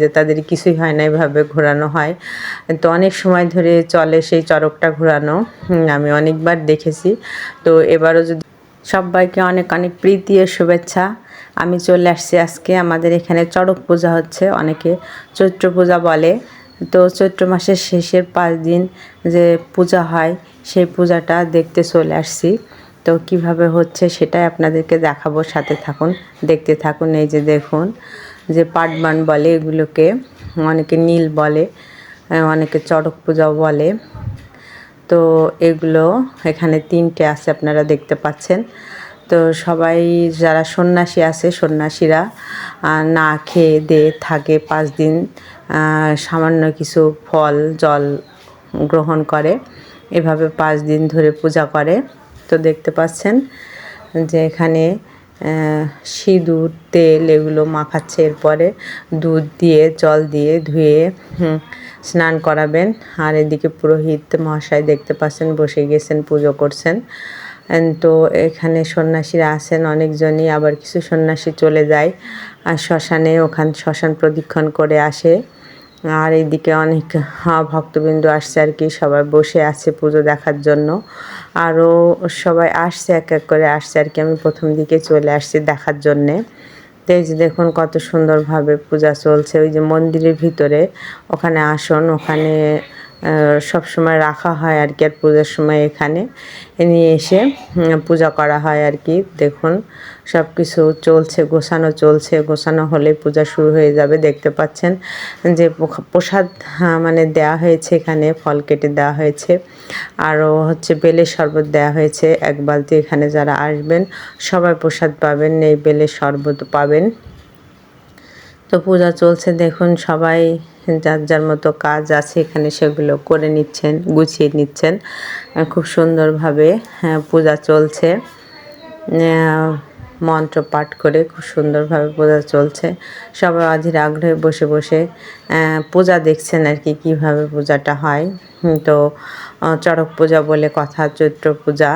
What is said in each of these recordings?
যে তাদের কিছুই হয় না এভাবে ঘোরানো হয়। তো অনেক সময় ধরে চলে সেই চরকটা ঘোরানো। আমি অনেকবার দেখেছি। তো এবারও যদি সবাইকে অনেক অনেক প্রীতি ও শুভেচ্ছা। আমি চলে আসছি আজকে। আমাদের এখানে চড়ক পূজা হচ্ছে অনেকে। চৈত্র পূজা বলে। তো চৈত্র মাসের শেষের পাঁচ দিন যে পূজা হয়, সেই পূজাটা দেখতে চলে আসছি। তো কীভাবে হচ্ছে সেটাই আপনাদেরকে দেখাবো। সাথে থাকুন, দেখতে থাকুন, এই যে দেখুন। যে পাটবান বলে এগুলোকে, অনেকে নীল বলে অনেকে চড়ক পূজাও বলে। তো এগুলো এখানে তিনটে আছে, আপনারা দেখতে পাচ্ছেন। তো সবাই যারা সন্ন্যাসী আছে, সন্ন্যাসীরা না খেয়ে দিয়ে থাকে পাঁচ দিন সামান্য কিছু ফল, জল গ্রহণ করে, এভাবে পাঁচ দিন ধরে পূজা করে। তো দেখতে পাচ্ছেন যে এখানে সিঁদুর, তেল এগুলো মাখাচ্ছে এরপরে দুধ দিয়ে, জল দিয়ে ধুয়ে স্নান করাবেন। আর এদিকে পুরোহিত মহাশয় দেখতে পাচ্ছেন, বসে গেছেন, পুজো করছেন। তো এখানে সন্ন্যাসীরা আছেন, অনেকজনই আবার কিছু সন্ন্যাসী চলে যায়। আর শ্মশানে ওখান, শ্মশান প্রদক্ষিণ করে আসে। আর এইদিকে অনেক ভক্তবৃন্দ আসছে আর কি, সবাই বসে আছে পুজো দেখার জন্য। আরও সবাই আসছে, এক এক করে আসছে আর কি, আমি প্রথম দিকে চলে আসছি দেখার জন্যে। তো এই যে দেখুন কত সুন্দরভাবে পূজা চলছে, ওই যে মন্দিরের ভিতরে, ওখানে আসন, ওখানে সব সময় রাখা হয় আর কি আর পূজার সময় এখানে। নিয়ে এসে পূজা করা হয় আর কি। দেখুন সব কিছু চলছে গোছানো চলছে। গোছানো হলে পূজা শুরু হয়ে যাবে দেখতে পাচ্ছেন যে প্রসাদ হ্যাঁ, মানে দেওয়া হয়েছে এখানে ফল কেটে দেওয়া হয়েছে। আরও হচ্ছে বেলের শরবত দেওয়া হয়েছে এক বালতি এখানে যারা আসবেন সবাই প্রসাদ পাবেন এই বেলের শরবত পাবেন। তো পূজা চলছে দেখুন সবাই যার যার মতো কাজ আছে এখানে সেগুলো করে নিচ্ছেন গুছিয়ে নিচ্ছেন। খুব সুন্দরভাবে হ্যাঁ, পূজা চলছে। মন্ত্র পাঠ করে খুব সুন্দরভাবে পূজা চলছে। সবাই অধীর আগ্রহে বসে বসে পূজা দেখছেন আর কি, কীভাবে পূজাটা হয়। তো চড়ক পূজা বলে কথা, চৈত্র পূজা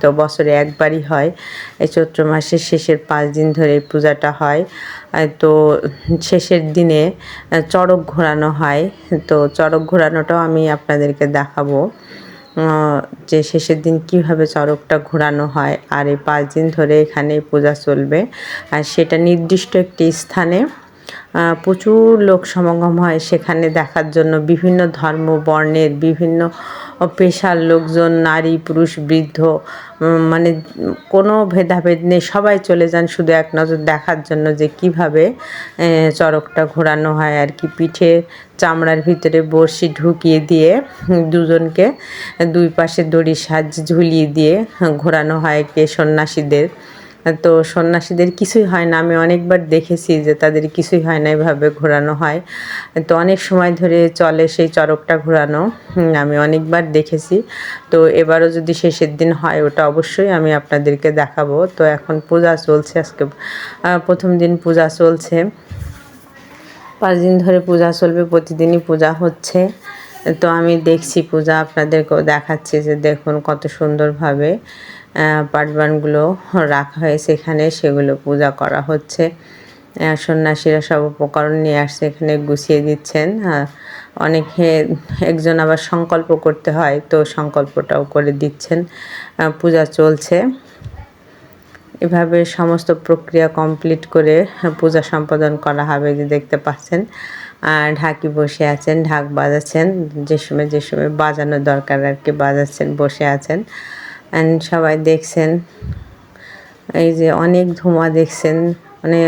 তো বছরে একবারই হয়। এই চৈত্র মাসের শেষের পাঁচ দিন ধরে এই পূজাটা হয়। তো, শেষের দিনে চড়ক ঘোরানো হয়। তো, চড়ক ঘোরানোটাও আমি আপনাদেরকে দেখাবো। যে শেষের দিন কীভাবে চড়কটা ঘোরানো হয় আর এই পাঁচ দিন ধরে এখানে পূজা চলবে। আর সেটা নির্দিষ্ট একটি স্থানে প্রচুর লোক সমাগম হয় সেখানে দেখার জন্য বিভিন্ন ধর্ম, বর্ণের বিভিন্ন পেশার লোকজন নারী পুরুষ বৃদ্ধ মানে কোনো ভেদাভেদ নেই সবাই চলে যান শুধু এক নজর দেখার জন্য যে কীভাবে আহ, চড়কটা ঘোরানো হয় আর কি। পিঠে চামড়ার ভিতরে বড়শি ঢুকিয়ে দিয়ে দুজনকে দুই পাশে দড়ির সাহায্যে ঝুলিয়ে দিয়ে ঘোরানো হয় কে সন্ন্যাসীদের। তো সন্ন্যাসীদের কিছুই হয় না। আমি অনেকবার দেখেছি যে তাদের কিছুই হয় না এভাবে ঘোরানো হয়। তো অনেক সময় ধরে চলে সেই চরকটা ঘোরানো। আমি অনেকবার দেখেছি। তো এবারও যদি শেষের দিন হয়, ওটা অবশ্যই আমি আপনাদেরকে দেখাবো। তো এখন পূজা চলছে আজকে। প্রথম দিন পূজা চলছে। পাঁচ দিন ধরে পূজা চলবে, প্রতিদিনই পূজা হচ্ছে। তো আমি দেখছি পূজা, আপনাদেরকেও দেখাচ্ছি যে দেখুন কত সুন্দরভাবে পাটবানগুলো রাখা হয়েছে এখানে সেগুলো পূজা করা হচ্ছে। সন্ন্যাসীরা সব উপকরণ নিয়ে আসছে, এখানে গুছিয়ে দিচ্ছেন। অনেকে একজন আবার সংকল্প করতে হয়, তো সংকল্পটাও করে দিচ্ছেন। পূজা চলছে। এভাবে সমস্ত প্রক্রিয়া কমপ্লিট করে পূজা সম্পাদন করা হবে, যে দেখতে পাচ্ছেন। ঢাকি বসে আছেন, ঢাক বাজাচ্ছেন। যে সময় যে সময় বাজানোর দরকার আর কি, বাজাচ্ছেন, বসে আছেন। অ্যান্ড সবাই দেখছেন। এই যে অনেক ধোঁয়া দেখছেন। মানে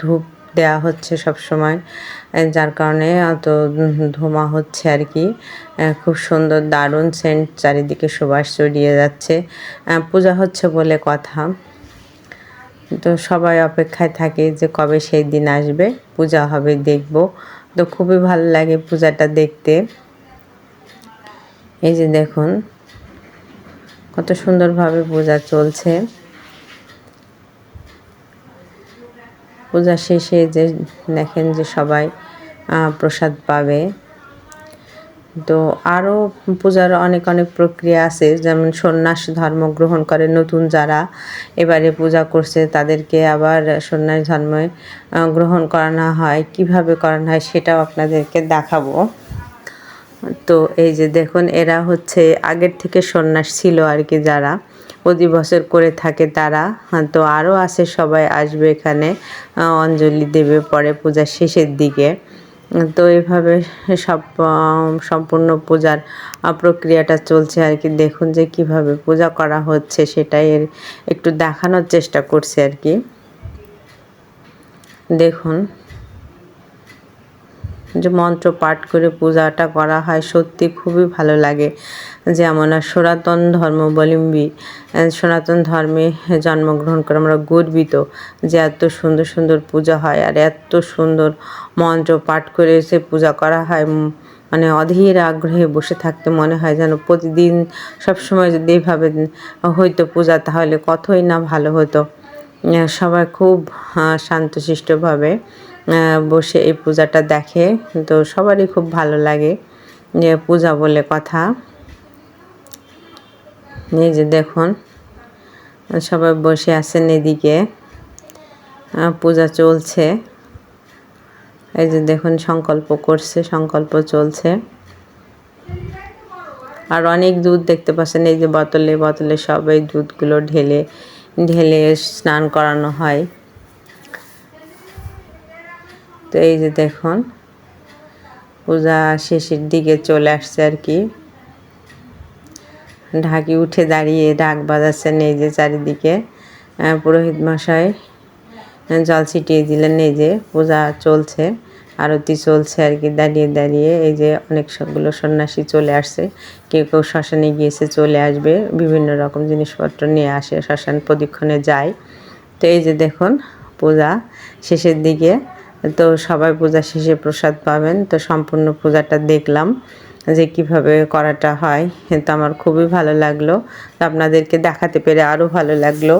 ধূপ দেওয়া হচ্ছে সব সময় যার কারণে অত ধোঁয়া হচ্ছে আর কি। খুব সুন্দর, দারুণ সেন্ট চারিদিকে সুবাস ছড়িয়ে যাচ্ছে। পূজা হচ্ছে বলে কথা। তো সবাই অপেক্ষায় থাকে যে কবে সেই দিন আসবে। পূজা হবে, দেখব। তো খুবই ভালো লাগে পূজাটা দেখতে। এই যে দেখুন। কত সুন্দরভাবে পূজা চলছে। পূজা শেষে যে দেখেন যে সবাই প্রসাদ পাবে। তো আরও পূজার অনেক অনেক প্রক্রিয়া আছে। যেমন সন্ন্যাস ধর্ম গ্রহণ করে নতুন যারা এবারে পূজা করছে, তাদেরকে আবার সন্ন্যাস ধর্মে গ্রহণ করানো হয়। কীভাবে করানো হয় সেটাও আপনাদেরকে দেখাবো। তো এই যে দেখুন এরা হচ্ছে আগের থেকে সন্ন্যাস ছিল আর কি যারা। প্রতি বছর করে থাকে তারা। হ্যাঁ, তো আরও আছে সবাই আসবে এখানে। অঞ্জলি দেবে পরে পূজার শেষের দিকে। তো এইভাবে সব সম্পূর্ণ পূজার প্রক্রিয়াটা চলছে আর কি। দেখুন যে কীভাবে পূজা করা হচ্ছে সেটাই একটু দেখানোর চেষ্টা করছে আর কি। দেখুন যে মন্ত্র পাঠ করে পূজাটা করা হয়, সত্যি খুবই ভালো লাগে। যেমন আর সনাতন ধর্মাবলম্বী সনাতন ধর্মে জন্মগ্রহণ করে আমরা গর্বিত যে এত সুন্দর সুন্দর পূজা হয় আর এত সুন্দর মন্ত্র পাঠ করে সে পূজা করা হয়। মানে অধীর আগ্রহে বসে থাকতে মনে হয় যেন প্রতিদিন সবসময় যদি এইভাবে হইতো পূজা, তাহলে কতই না ভালো হতো। সবাই খুব শান্তশিষ্টভাবে বসে এই পূজাটা দেখে। তো সবারই খুব ভালো লাগে যে পূজা বলে কথা। এই যে দেখুন, সবাই বসে আছেন এদিকে। পূজা চলছে। এই যে দেখুন, সংকল্প করছে, সংকল্প চলছে। আর অনেক দুধ দেখতে পাচ্ছেন, এই যে বোতলে বোতলে সব এই দুধগুলো ঢেলে ঢেলে স্নান করানো হয়। তো এই যে দেখুন, পূজা শেষের দিকে চলে আসছে আর কি। ঢাকি উঠে দাঁড়িয়ে ডাক বাজাচ্ছেন এই যে চারিদিকে। পুরোহিত মশাই জল ছিটিয়ে দিলেন এই যে, পূজা চলছে, আরতি চলছে আর কি, দাঁড়িয়ে দাঁড়িয়ে এই যে অনেক সবগুলো সন্ন্যাসী চলে আসছে। কেউ কেউ শ্মশানে গিয়েছে, চলে আসবে, বিভিন্ন রকম জিনিসপত্র নিয়ে আসে, শ্মশান প্রদক্ষিণে যায়। তো এই যে দেখুন, পূজা শেষের দিকে তো সবাই পূজা শেষে প্রসাদ পাবেন। তো সম্পূর্ণ পূজাটা দেখলাম যে কীভাবে করাটা হয়। তো আমার খুবই ভালো লাগল। আপনাদেরকে দেখাতে পেরে আরও ভালো লাগল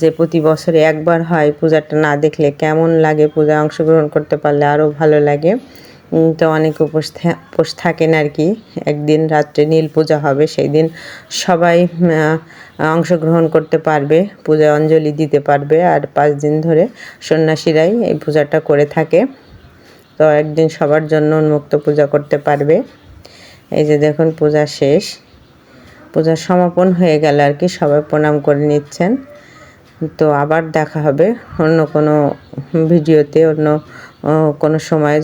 যে প্রতি বছরে একবার হয় পূজাটা। না দেখলে কেমন লাগে? পূজায় অংশগ্রহণ করতে পারলে আরও ভালো লাগে। তো অনেক উপোস উপোস থাকেন আর কি। একদিন রাত্রে নীল পূজা হবে সেই দিন সবাই অংশগ্রহণ করতে পারবে পূজা অঞ্জলি দিতে পারবে। আর পাঁচ দিন ধরে সন্ন্যাসীরাই এই পূজাটা করে থাকে। তো একদিন সবার জন্য উন্মুক্ত পূজা করতে পারবে। এই যে দেখুন, পূজা শেষ। পূজার সমাপন হয়ে গেল আর কি সবাই প্রণাম করে নিচ্ছেন। তো আবার দেখা হবে অন্য কোনো ভিডিওতে, অন্য কোনো সময়ে।